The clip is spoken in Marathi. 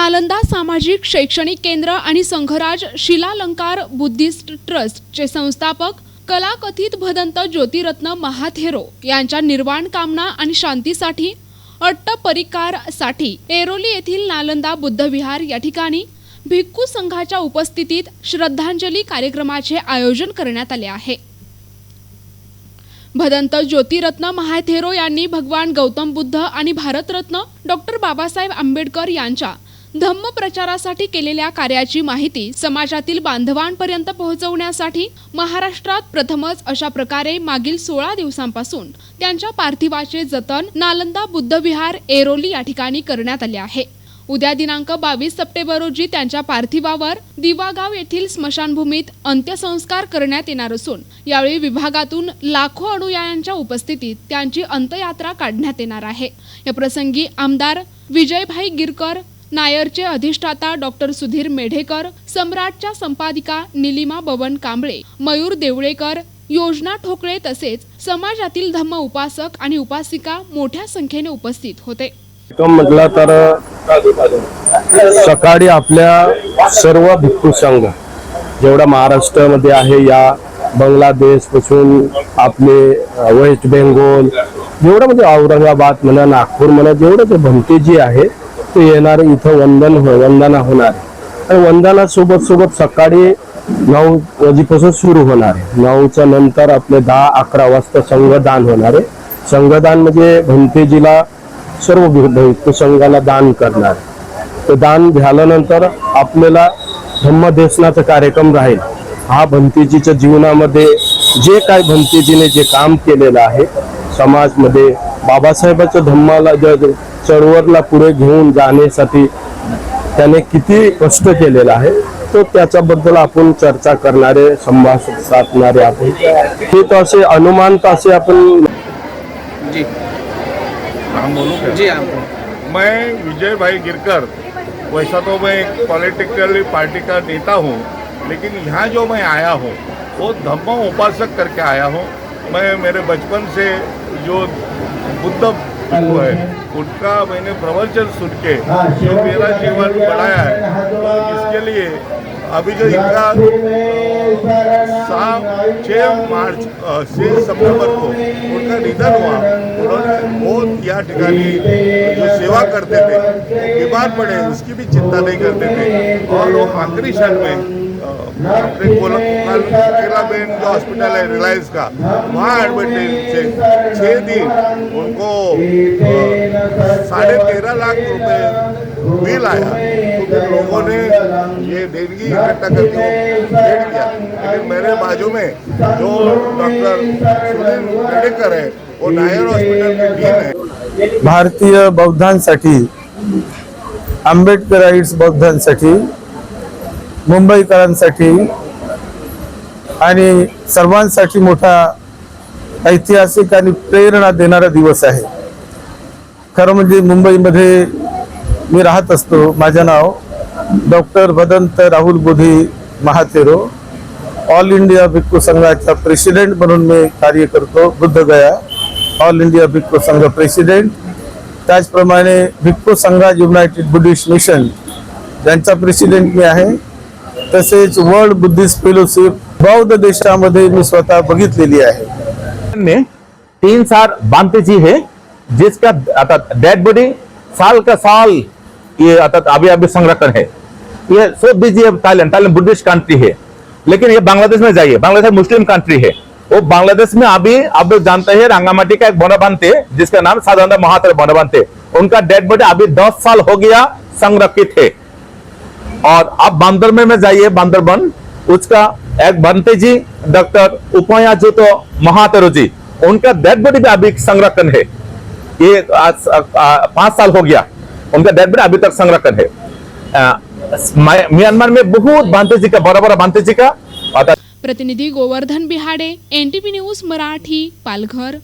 नालंदा सामाजिक शैक्षणिक केंद्र आणि संघराज शिलालंकार बुद्धिस्ट ट्रस्टचे संस्थापक कलाकथित भदंत ज्योतिरत्न महाथेरो यांच्या निर्वाण कामना आणि शांतीसाठी अट्टपरिकारसाठी एरोली येथील नालंदा बुद्धविहार या ठिकाणी भिक्खू संघाच्या उपस्थितीत श्रद्धांजली कार्यक्रमाचे आयोजन करण्यात आले आहे. भदंत ज्योतिरत्न महाथेरो यांनी भगवान गौतम बुद्ध आणि भारतरत्न डॉक्टर बाबासाहेब आंबेडकर यांच्या धम्म प्रचारासाठी केलेल्या कार्याची माहिती समाजातील बांधवांपर्यंत पोहोचवण्यासाठी महाराष्ट्रात प्रथमच अशा प्रकारे मागील सोळा दिवसांपासून त्यांच्या पार्थिवाचे जतन नालंदा बुद्धविहार एरोली या ठिकाणी करण्यात आले आहे. उद्या दिनांक बावीस सप्टेंबर रोजी त्यांच्या पार्थिवावर दिवागाव येथील स्मशानभूमीत अंत्यसंस्कार करण्यात येणार असून यावेळी विभागातून लाखो अनुयायांच्या उपस्थितीत त्यांची अंत्ययात्रा काढण्यात येणार आहे. या प्रसंगी आमदार विजयभाई गिरकर नायरचे अधिष्ठाता डॉक्टर सुधीर मेढेकर सम्राटच्या संपादिका निलिमा बबन कांबळे मयूर देवळेकर योजना ठोकळे तसेच समाजातील धम्म उपासक आणि उपासिका मोठ्या संख्येने उपस्थित होते. म्हटलं तर सकाळी आपल्या सर्व भिक्खू संघ जेवढा महाराष्ट्रामध्ये आहे या बांगलादेशपासून आपले वेस्ट बेंगोल जेवढं म्हणजे औरंगाबाद म्हणा नागपूर म्हणा जेवढं ते भंते जी आहे ते येणार इथं वंदन हो वंदना होणार. आणि वंदना सोबत सोबत सकाळी नऊ वाजेपासून सुरू होणार आहे. नऊच्या नंतर आपले दहा अकरा वाजता संघदान होणार आहे. संघदान म्हणजे भंतेजीला सर्व भि- संघाला दान करणार. ते दान झाल्यानंतर आपल्याला धम्मदेशनाचा कार्यक्रम राहील. हा भंतेजीच्या जीवनामध्ये जे काय भंतेजीने जे काम केलेलं आहे समाजमध्ये बाबासाहेबाच्या धम्माला ज्या चळवळला पुढे घेऊन जाण्यासाठी त्याने किती कष्ट केलेला आहे तो त्याच्याबद्दल आपण चर्चा करणारे संभाषण साधणारे आपण हे तर असे अनुमान तर असे आपण जी. हम बोलूं. क्या? जी आप मैं विजय भाई गिरकर वैसा तो मैं एक पॉलिटिकल पार्टी का नेता हूँ लेकिन यहाँ जो मैं आया हूँ वो धम्म उपासक करके आया हूँ। मैं मेरे बचपन से जो बुद्ध वो है उनका मैंने प्रवचन सुन के जो मेरा जीवन बढ़ाया है. तो इसके लिए अभी जो इनका सात छः मार्च छः सितंबर को उनका निधन हुआ, उन्होंने बहुत या ठिकानी, जो सेवा करते थे, बीमार पड़े, उसकी भी चिंता नहीं करते थे। और वो आखिरी क्षण में अपने कोला बेन जो हॉस्पिटल है रिलायंस का, वहाँ एडमिट थे। छः दिन उनको साढ़े तेरह लाख रुपए बिल आया। तो फिर लोगों ने ये देनगी इकट्ठा करके भेंट किया। लेकिन मेरे बाजू में जो डॉक्टर सुनील मेडेकर है वो नायर हॉस्पिटल के डीन है। भारतीय बौद्धांसाठी आंबेडकराईट्स बौद्धांसाठी मुंबईकरांसाठी आणि सर्वांसाठी मोठा ऐतिहासिक आणि प्रेरणा देणारा दिवस आहे. खरं म्हणजे मुंबईमध्ये मी राहत असतो. माझं नाव डॉक्टर भदंत राहुल बुधी महातेरो. ऑल इंडिया भिक्खू संघाचा प्रेसिडेंट म्हणून मी कार्य करतो बुद्धगया ऑल इंडिया भिक्खू संघ प्रेसिडेंट. त्याचप्रमाणे Bhikkhu Sangha united Buddhist mission ज्यांचा प्रेसिडेंट मी आहे. तसेच वर्ल्ड बुद्धिस्ट फेलोशिप बौद्ध देशामध्ये मी स्वतः बघितलेली आहे. में तीन साल बांधते जी है जिसका अर्थात डेड बॉडी साल का साल ये अर्थात अभी अभी संरक्षण है। ये सो बिज़ी है थाईलैंड थाईलैंड बुद्धिस्ट कंट्री है। लेकिन ये बांग्लादेश में जाइए बांग्लादेश मुस्लिम कंट्री है। वो बांग्लादेश में अभी आप लोग जानते हैं रंगामाटी का एक बनबानते जिसका नाम साधारण महातर बनबानते उनका डेड बॉडी अभी दस साल हो गया संरक्षित है। और आप बांदरबन में जाइए, बांदरबन। उसका एक बनते जी, डॉक्टर उपया जो तो महातेरो जी उनका डेड बॉडी भी अभी संरक्षण है। ये पाँच साल हो गया। उनका डेड बॉडी अभी तक संरक्षण है। म्यांमार में बहुत भांति जी का, बड़ा बड़ा भांति जी का प्रतिनिधि गोवर्धन बिहाडे एनटीपी न्यूज़ मराठी, पालघर।